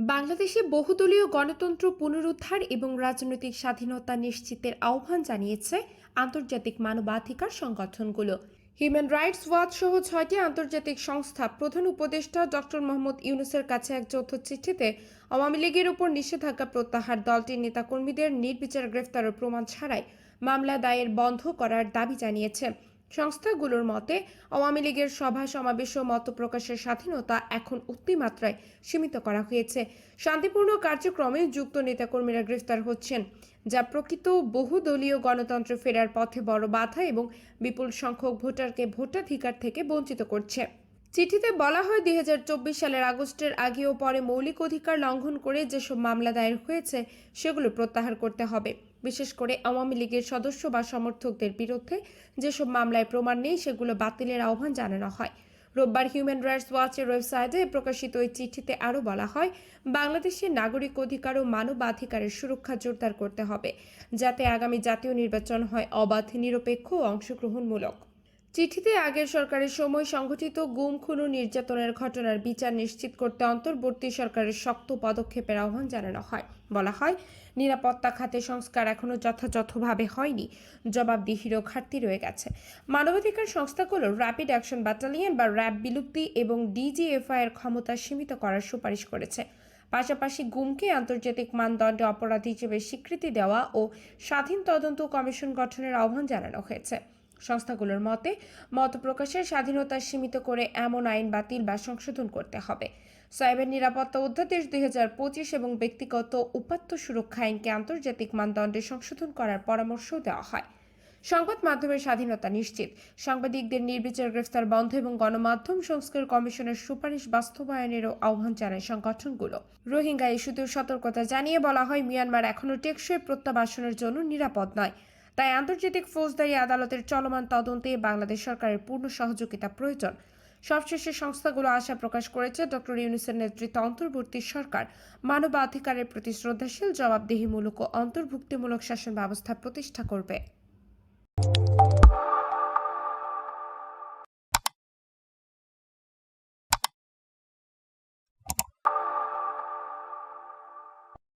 বাংলাদেশে বহুদলীয় গণতন্ত্র পুনরুদ্ধার এবং রাজনৈতিক স্বাধীনতা নিশ্চিতের আহ্বান জানিয়েছে আন্তর্জাতিক মানবাধিকার সংগঠনগুলো। হিউম্যান রাইটস ওয়াচ সহ ছয়টি আন্তর্জাতিক সংস্থা প্রধান উপদেষ্টা ডক্টর মোহাম্মদ ইউনুসের কাছে এক যৌথ চিঠিতে আওয়ামী লীগের উপর নিষেধাজ্ঞা প্রত্যাহার দলটির নেতাকর্মীদের নির্বিচার গ্রেফতারের প্রমাণ ছাড়াই মামলা দায়ের বন্ধ করার দাবি জানিয়েছে। সংস্থাগুলোর মতে, আওয়ামী লীগের সভা সমাবেশ ও মত প্রকাশের স্বাধীনতা এখন অতিমাত্রায় সীমিত করা হয়েছে। শান্তিপূর্ণ কার্যক্রমে যুক্ত নেতাকর্মীরা গ্রেফতার হচ্ছেন, যা প্রকৃত বহুদলীয় গণতন্ত্র ফেরার পথে বড় বাধা এবং বিপুল সংখ্যক ভোটারকে ভোটাধিকার থেকে বঞ্চিত করছে। চিঠিতে বলা হয়, দুই হাজার চব্বিশ সালের আগস্টের আগে ও পরে মৌলিক অধিকার লঙ্ঘন করে যেসব মামলা দায়ের হয়েছে, সেগুলো প্রত্যাহার করতে হবে। বিশেষ করে আওয়ামী লীগের সদস্য বা সমর্থকদের বিরুদ্ধে যেসব মামলায় প্রমাণ নেই, সেগুলো বাতিলের আহ্বান জানানো হয়। রোববার হিউম্যান রাইটস ওয়াচের ওয়েবসাইটে প্রকাশিত ওই চিঠিতে আরও বলা হয়, বাংলাদেশের নাগরিক অধিকার ও মানবাধিকারের সুরক্ষা জোরদার করতে হবে, যাতে আগামী জাতীয় নির্বাচন হয় অবাধ, নিরপেক্ষ ও অংশগ্রহণমূলক। চিঠিতে আগের সরকারের সময় সংঘটিত গুম, খুন নির্যাতনের ঘটনার বিচার নিশ্চিত করতে অন্তর্বর্তী সরকারের শক্ত পদক্ষেপের আহ্বান জানানো হয়। বলা হয়, নিরাপত্তা খাতে সংস্কার এখনও যথাযথভাবে হয়নি। জবাবদিহিরও ঘাটতি রয়ে গেছে। মানবাধিকার সংস্থাগুলো র্যাপিড অ্যাকশন ব্যাটালিয়ন বা র্যাব বিলুপ্তি এবং ডিজিএফআই এর ক্ষমতা সীমিত করার সুপারিশ করেছে। পাশাপাশি গুমকে আন্তর্জাতিক মানদণ্ডে অপরাধ হিসেবে স্বীকৃতি দেওয়া ও স্বাধীন তদন্ত কমিশন গঠনের আহ্বান জানানো হয়েছে। সংস্থাগুলোর মতে, মত প্রকাশের স্বাধীনতা সীমিত করে এমন আইন বাতিল বা সংশোধন করতে হবে। সাইবার নিরাপত্তা অধ্যাদেশ দুই এবং ব্যক্তিগত উপাত্ত সুরক্ষা আইনকে আন্তর্জাতিক মানদণ্ডে সংশোধন করার পরামর্শ দেওয়া হয়। সংবাদ মাধ্যমের স্বাধীনতা নিশ্চিত। সাংবাদিকদের নির্বিচার গ্রেফতার বন্ধ এবং গণমাধ্যম সংস্কার কমিশনের সুপারিশ বাস্তবায়নেরও আহ্বান জানায় সংগঠনগুলো। রোহিঙ্গা ইস্যুতেও সতর্কতা জানিয়ে বলা হয়, মিয়ানমার এখনও টেকসই প্রত্যাবাসনের জন্য নিরাপদ নয়। তাই আন্তর্জাতিক ফৌজদারি আদালতের চলমান তদন্তে বাংলাদেশ সরকারের পূর্ণ সহযোগিতা প্রয়োজন। সবশেষে সংস্থাগুলো আশা প্রকাশ করেছে, ডক্টর ইউনিসের নেতৃত্বে অন্তর্বর্তী সরকার মানবাধিকারের প্রতি শ্রদ্ধাশীল, জবাবদিহিমূলক ও অন্তর্ভুক্তিমূলক শাসন ব্যবস্থা প্রতিষ্ঠা করবে।